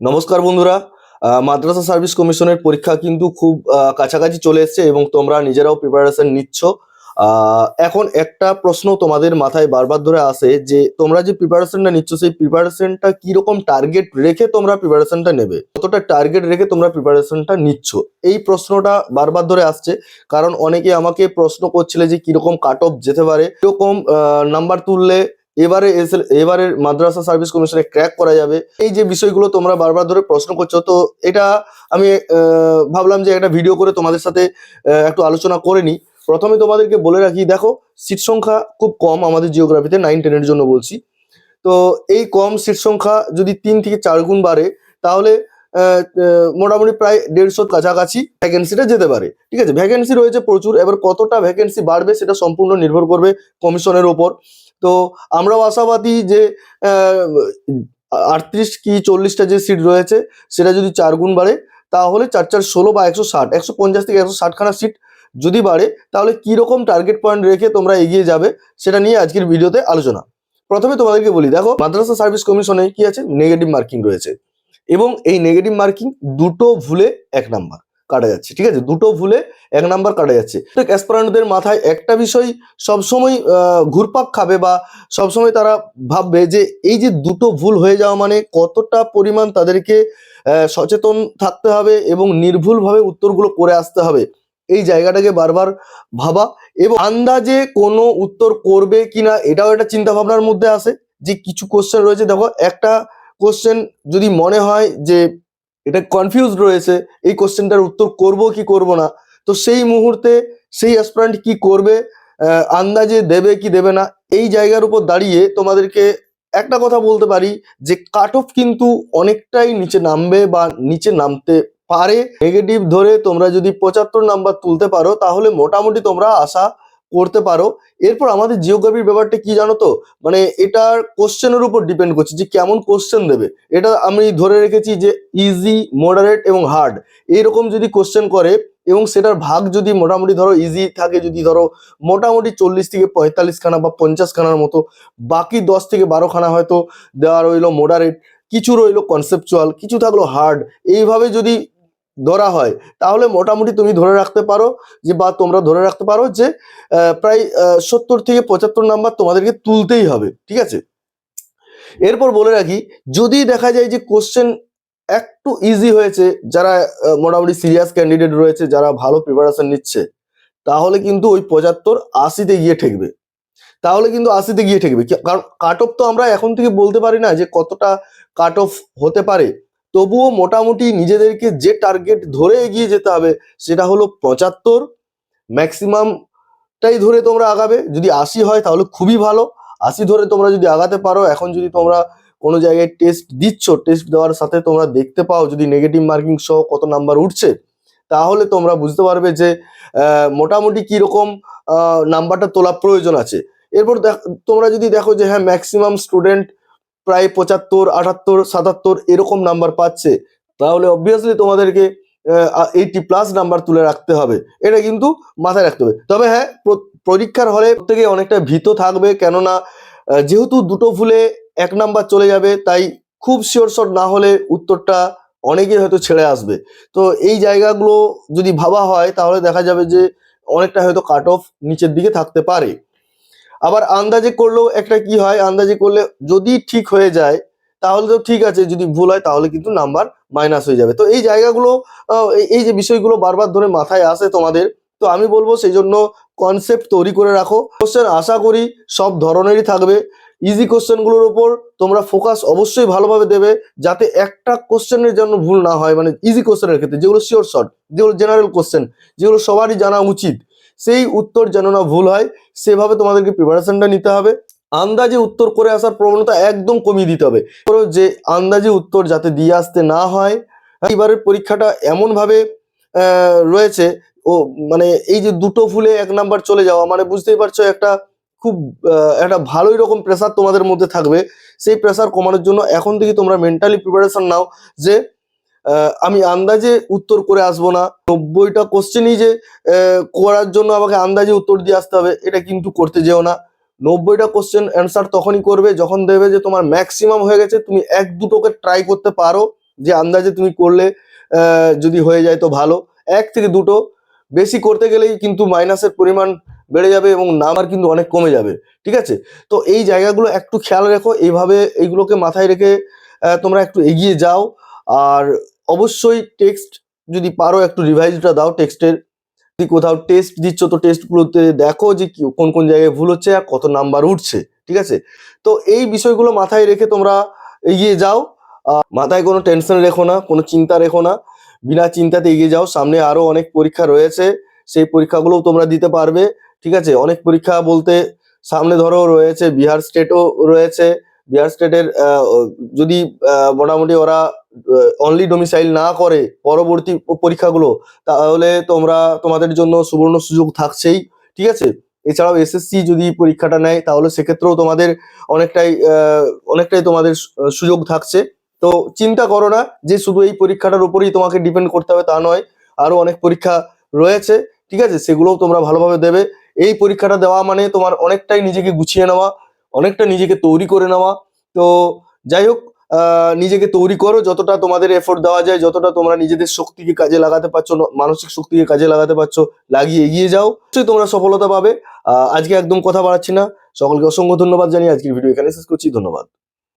নমস্কার বন্ধুরা। মাদ্রাসা সার্ভিস কমিশনের পরীক্ষা কিন্তু খুব কাছাকাছি চলে এসেছে এবং তোমরা নিজেরাও প্রিপারেশন নিচ্ছ। এখন একটা প্রশ্ন তোমাদের মাথায় বারবার ধরে আসে যে, তোমরা যে প্রিপারেশনটা নিচ্ছ, সেই প্রিপারেশনটা কীরকম টার্গেট রেখে তোমরা প্রিপারেশনটা নেবে? কতটা টার্গেট রেখে তোমরা প্রিপারেশনটা নিচ্ছ? এই প্রশ্নটা বারবার ধরে আসছে, কারণ অনেকে আমাকে প্রশ্ন করছিলে যে, কীরকম কাট অফ যেতে পারে? কীরকম নাম্বার তুললে এবারে এবারের মাদ্রাসা সার্ভিস কমিশনে ক্র্যাক করা যাবে। এই যে বিষয়গুলো তোমরা বারবার ধরে প্রশ্ন করছ, তো এটা আমি ভাবলাম যে একটা ভিডিও করে তোমাদের সাথে একটু আলোচনা করে নিই। প্রথমে তোমাদেরকে বলে রাখি, দেখো সিট সংখ্যা খুব কম আমাদের জিওগ্রাফিতে নাইন টেনের জন্য বলছি। তো এই কম সিট সংখ্যা যদি তিন থেকে চার গুণ বাড়ে, তাহলে মোটামুটি প্রায় দেড়শো কাছাকাছি ভ্যাকেন্সিটা যেতে পারে। ঠিক আছে? ভ্যাকেন্সি রয়েছে প্রচুর, এবার কতটা ভ্যাকেন্সি বাড়বে সেটা সম্পূর্ণ নির্ভর করবে কমিশনের ওপর। তো আমরাও আশাবাদী যে আটত্রিশ কি চল্লিশটা যে সিট রয়েছে, সেটা যদি চার গুণ বাড়ে, তাহলে চার চার ষোলো বা একশো ষাট, একশো পঞ্চাশ থেকে একশো ষাটখানা সিট যদি বাড়ে, তাহলে কীরকম টার্গেট পয়েন্ট রেখে তোমরা এগিয়ে যাবে, সেটা নিয়ে আজকের ভিডিওতে আলোচনা। প্রথমে তোমাদেরকে বলি, দেখো, মাদ্রাসা সার্ভিস কমিশনে কি আছে? নেগেটিভ মার্কিং রয়েছে। এবং এই নেগেটিভ মার্কিং দুটো ভুলে এক নাম্বার কাটা যাচ্ছে, ঠিক আছে? দুটো ভুলে এক নাম্বার কাটা যাচ্ছে। অ্যাসপারান্টদের মাথায় একটা বিষয় সবসময় ঘুরপাক খাবে বা সবসময় তারা ভাববে যে এই যে দুটো ভুল হয়ে যাওয়া মানে কতটা পরিমাণ তাদেরকে সচেতন থাকতে হবে এবং নির্ভুলভাবে উত্তরগুলো করে আসতে হবে। এই জায়গাটাকে বারবার ভাবা এবং আন্দাজে কোনো উত্তর করবে কিনা এটাও একটা চিন্তা ভাবনার মধ্যে আসে যে কিছু কোশ্চেন রয়েছে। দেখো, একটা কোশ্চেন যদি মনে হয় যে এটা কনফিউজ রয়েছে। এই কোশ্চেনটার উত্তর করব কি করব না? তো সেই মুহূর্তে সেই অ্যাসপিরেন্ট কি করবে? আন্দাজে দেবে কি দেবে না? এই জায়গার উপর দাঁড়িয়ে তোমাদেরকে একটা কথা বলতে পারি যে কাট অফ কিন্তু অনেকটাই নিচে নামবে বা নিচে নামতে পারে। নেগেটিভ ধরে তোমরা যদি পঁচাত্তর নাম্বার তুলতে পারো, তাহলে মোটামুটি তোমরা আশা করতে পারো। এরপর আমাদের জিওগ্রাফির ব্যাপারটা কি জানো তো? মানে এটার কোশ্চেনের উপর ডিপেন্ড করছে যে কেমন কোশ্চেন দেবে। এটা আমি ধরে রেখেছি যে ইজি মডারেট এবং হার্ড এইরকম যদি কোশ্চেন করে এবং সেটার ভাগ যদি মোটামুটি ধরো ইজি থাকে যদি ধরো মোটামুটি চল্লিশ থেকে পঁয়তাল্লিশ খানা বা পঞ্চাশ খানার মতো, বাকি দশ থেকে বারো খানা হয়তো দেওয়া রইল মডারেট কিছু রইল কনসেপচুয়াল কিছু থাকল হার্ড এইভাবে যদি ধরা হয়। তাহলে মোটামুটি তুমি ধরে রাখতে পারো যে বা তোমরা ধরে রাখতে পারো যে প্রায় সত্তর থেকে পঁচাত্তর নাম্বার তোমাদেরকে তুলতেই হবে, ঠিক আছে? এরপর বলে রাখি, যদি দেখা যায় যে কোশ্চেন একটু ইজি হয়েছে, যারা মোটামুটি সিরিয়াস ক্যান্ডিডেট রয়েছে, যারা ভালো প্রিপারেশন নিচ্ছে, তাহলে কিন্তু ওই পঁচাত্তর আশিতে গিয়ে ঠেকবে। তাহলে কিন্তু আশিতে গিয়ে ঠেকবে। কারণ কাট অফ তো আমরা এখন থেকে বলতে পারি না যে কতটা কাট অফ হতে পারে। তবুও মোটামুটি নিজেদেরকে যে টার্গেট ধরে এগিয়ে যেতে হবে সেটা হলো পঁচাত্তর। ম্যাক্সিমামটাই ধরে তোমরা আগাবে। যদি আশি হয় তাহলে খুবই ভালো। আশি ধরে তোমরা যদি আগাতে পারো, এখন যদি তোমরা কোনো জায়গায় টেস্ট দিচ্ছ টেস্ট দেওয়ার সাথে তোমরা দেখতে পাও যদি নেগেটিভ মার্কিং সহ কত নাম্বার উঠছে, তাহলে তোমরা বুঝতে পারবে যে মোটামুটি কীরকম নাম্বারটা তোলা প্রয়োজন আছে। এরপর দেখ- তোমরা যদি দেখো যে হ্যাঁ ম্যাক্সিমাম স্টুডেন্ট প্রায় পঁচাত্তর, আটাত্তর, সাতাত্তর এরকম নাম্বার পাচ্ছে। তাহলে অবভিয়াসলি তোমাদেরকে এইটি প্লাস নাম্বার তুলে রাখতে হবে। এটা কিন্তু মাথায় রাখতে হবে। তবে হ্যাঁ প্র- পরীক্ষার হলে থেকে অনেকটা ভীত থাকবে। কেননা যেহেতু দুটো ভুলে এক নাম্বার চলে যাবে, তাই খুব শিওর শট না হলে উত্তরটা অনেকেই হয়তো ছেড়ে আসবে। তো এই জায়গাগুলো যদি ভাবা হয়, তাহলে দেখা যাবে যে অনেকটা হয়তো কাট অফ নিচের দিকে থাকতে পারে। আবার আন্দাজে করলেও একটা কি হয়? আন্দাজে করলে যদি ঠিক হয়ে যায়, তাহলে তো ঠিক আছে, যদি ভুল হয় তাহলে কিন্তু নাম্বার মাইনাস হয়ে যাবে। তো এই জায়গাগুলো এই- যে বিষয়গুলো বারবার ধরে মাথায় আসে তোমাদের, তো আমি বলব সেই জন্য কনসেপ্ট তৈরি করে রাখো। কোশ্চেন আশা করি সব ধরনেরই থাকবে। ইজি কোশ্চেনগুলোর উপর তোমরা ফোকাস অবশ্যই ভালোভাবে দেবে, যাতে একটা কোশ্চেনের জন্য ভুল না হয় মানে ইজি কোশ্চেনের ক্ষেত্রে যেগুলো শিওর শর্ট যেগুলো জেনারেল কোশ্চেন যেগুলো সবারই জানা উচিত সেই উত্তর যেন না ভুল হয়, সেভাবে তোমাদেরকে প্রিপারেশনটা নিতে হবে। আন্দাজে উত্তর করে আসার প্রবণতা একদম কমিয়ে দিতে হবে। যে আন্দাজে উত্তর যাতে দিয়ে আসতে না হয় এবারের পরীক্ষাটা এমনভাবে রয়েছে, ও মানে এই যে দুটো ভুলে এক নাম্বার চলে যাওয়া মানে বুঝতেই পারছ একটা খুব একটা ভালোই রকম প্রেসার তোমাদের মধ্যে থাকবে। সেই প্রেসার কমানোর জন্য এখন থেকে তোমরা মেন্টালি প্রিপারেশন নাও যে আমি আন্দাজে উত্তর করে আসব না। নব্বইটা কোশ্চেনই যে করার জন্য আমাকে আন্দাজে উত্তর দিয়ে আসতে হবে, এটা কিন্তু করতে যেও না। নব্বইটা কোশ্চেন অ্যান্সার তখনই করবে যখন দেবে যে তোমার ম্যাক্সিমাম হয়ে গেছে, তুমি এক দুটোকে ট্রাই করতে পারো যে আন্দাজে তুমি করলে যদি হয়ে যায় তো ভালো। এক থেকে দুটো, বেশি করতে গেলেই কিন্তু মাইনাসের পরিমাণ বেড়ে যাবে এবং নাম্বার কিন্তু অনেক কমে যাবে, ঠিক আছে? তো এই জায়গাগুলো একটু খেয়াল রেখো, এইভাবে এইগুলোকে মাথায় রেখে তোমরা একটু এগিয়ে যাও। আর অবশ্যই টেক্সট যদি পারো একটু রিভাইজটা দাও টেক্সটের যদি কোথাও টেস্ট দিচ্ছ তো টেস্টগুলোতে দেখো যে কোন কোন জায়গায় ভুল হচ্ছে আর কত নাম্বার উঠছে, ঠিক আছে? তো এই বিষয়গুলো মাথায় রেখে তোমরা এগিয়ে যাও। মাথায় কোনো টেনশন রেখো না, কোনো চিন্তা রেখো না। বিনা চিন্তাতে এগিয়ে যাও। সামনে আরও অনেক পরীক্ষা রয়েছে, সেই পরীক্ষাগুলোও তোমরা দিতে পারবে, ঠিক আছে? অনেক পরীক্ষা বলতে সামনে ধরো রয়েছে বিহার স্টেটও রয়েছে। বিহার স্টেটের যদি মোটামুটি ওরা অনলি ডোমিসাইল না করে পরবর্তী পরীক্ষাগুলো, তাহলে তোমরা তোমাদের জন্য সুবর্ণ সুযোগ থাকছেই, ঠিক আছে? এছাড়াও এসএসসি যদি পরীক্ষাটা নেয়, তাহলে সেক্ষেত্রেও তোমাদের অনেকটাই অনেকটাই তোমাদের সুযোগ থাকছে। তো চিন্তা করো না যে শুধু এই পরীক্ষাটার উপরেই তোমাকে ডিপেন্ড করতে হবে, তা নয়। আরও অনেক পরীক্ষা রয়েছে, ঠিক আছে? সেগুলোও তোমরা ভালোভাবে দেবে। এই পরীক্ষাটা দেওয়া মানে তোমার অনেকটাই নিজেকে গুছিয়ে নেওয়া, অনেকটা নিজেকে তৈরি করে নেওয়া। তো যাই হোক নিজেকে তৈরি করো, যতটা তোমাদের এফোর্ট দেওয়া যায়, যতটা তোমরা নিজেদের শক্তিকে কাজে লাগাতে পারছ মানসিক শক্তিকে কাজে লাগাতে পারছ, লাগিয়ে এগিয়ে যাও নিশ্চয়ই তোমরা সফলতা পাবে। আজকে একদম কথা বাড়াচ্ছি না। সকলকে অসংখ্য ধন্যবাদ জানিয়ে আজকের ভিডিও এখানে শেষ করছি। ধন্যবাদ।